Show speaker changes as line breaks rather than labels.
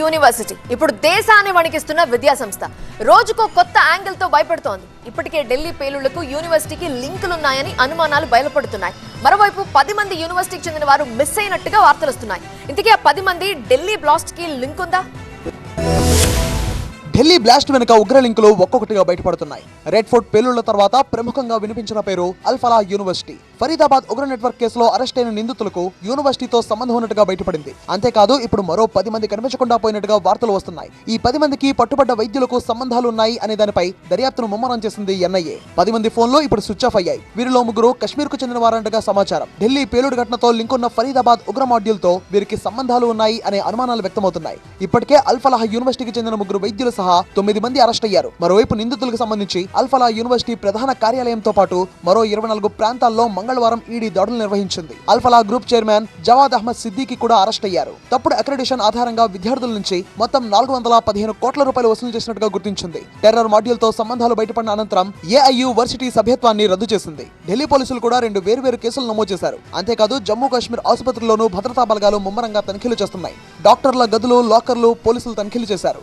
University. ఇప్పుడు దేశాన్ని వణికిస్తున్న విద్యా సంస్థ రోజుకో కొత్త యాంగిల్తో భయపడుతోంది. ఇప్పటికే ఢిల్లీ పేలుళ్ళకు యూనివర్సిటీకి లింకులున్నాయని అనుమానాలు బయలుపడుతున్నాయి. మరోవైపు పది మంది యూనివర్సిటీకి చెందిన వారు మిస్ అయినట్టుగా వార్తలు వస్తున్నాయి. ఇంతకీ ఆ పది మంది ఢిల్లీ బ్లాస్ట్కి లింక్ ఉందా?
ఢిల్లీ బ్లాస్ట్ వెనుక ఉగ్ర లింకులు ఒక్కొక్కటిగా బయటపడుతున్నాయి. రెడ్ ఫోర్ట్ పేలుళ్ళ తర్వాత ప్రముఖంగా వినిపించిన పేరు అల్ఫలా యూనివర్సిటీ. ఫరీదాబాద్ ఉగ్ర నెట్వర్క్ కేసులో అరెస్ట్ అయిన నిందితులకు యూనివర్సిటీతో సంబంధం ఉన్నట్టుగా బయటపడింది. అంతేకాదు ఇప్పుడు మరో పది మంది కనిపించకుండా పోయినట్టుగా వార్తలు వస్తున్నాయి. ఈ పది మందికి పట్టుబడ్డ వైద్యులకు సంబంధాలు ఉన్నాయి అనే దానిపై దర్యాప్తును ముమ్మరం చేసింది ఎన్ఐఏ. పది మంది ఫోన్లో ఇప్పుడు స్విచ్ ఆఫ్ అయ్యాయి. వీరిలో ముగ్గురు కశ్మీర్కు చెందిన వారంటగా సమాచారం. ఢిల్లీ పేలుడు ఘటనతో లింక్ ఉన్న ఫరీదాబాద్ ఉగ్ర మాడ్యూల్తో వీరికి సంబంధాలు ఉన్నాయి అనే అనుమానాలు వ్యక్తమవుతున్నాయి. ఇప్పటికే అల్ఫలాహ్ యూనివర్సిటీకి చెందిన ముగ్గురు వైద్యులు సహా తొమ్మిది మంది అరెస్ట్ అయ్యారు. మరోవైపు నిందితులకు సంబంధించి అల్ఫలా యూనివర్సిటీ ప్రధాన కార్యాలయంతో పాటు మరో ఇరవై నాలుగు ప్రాంతాల్లో మంగళవారం ఈడీ దాడులు నిర్వహించింది. అల్ఫలా గ్రూప్ చైర్మన్ జవాద్ అహ్మద్ సిద్దికి కూడా అరెస్ట్ అయ్యారు. తప్పుడు అక్రెడిషన్ ఆధారంగా విద్యార్థుల నుంచి మొత్తం నాలుగు వందల పదిహేను కోట్ల రూపాయలు వసూలు చేసినట్టుగా గుర్తించింది. టెర్రర్ మాడ్యూల్తో సంబంధాలు బయటపడిన అనంతరం ఏఐయు వర్సిటీ సభ్యత్వాన్ని రద్దు చేసింది. ఢిల్లీ పోలీసులు కూడా రెండు వేర్వేరు కేసులు నమోదు చేశారు. అంతేకాదు జమ్మూ కాశ్మీర్ ఆసుపత్రుల్లోనూ భద్రతా బలగాలు ముమ్మరంగా తనిఖీలు చేస్తున్నాయి. డాక్టర్ల గదులు లాకర్లు పోలీసులు తనిఖీలు చేశారు.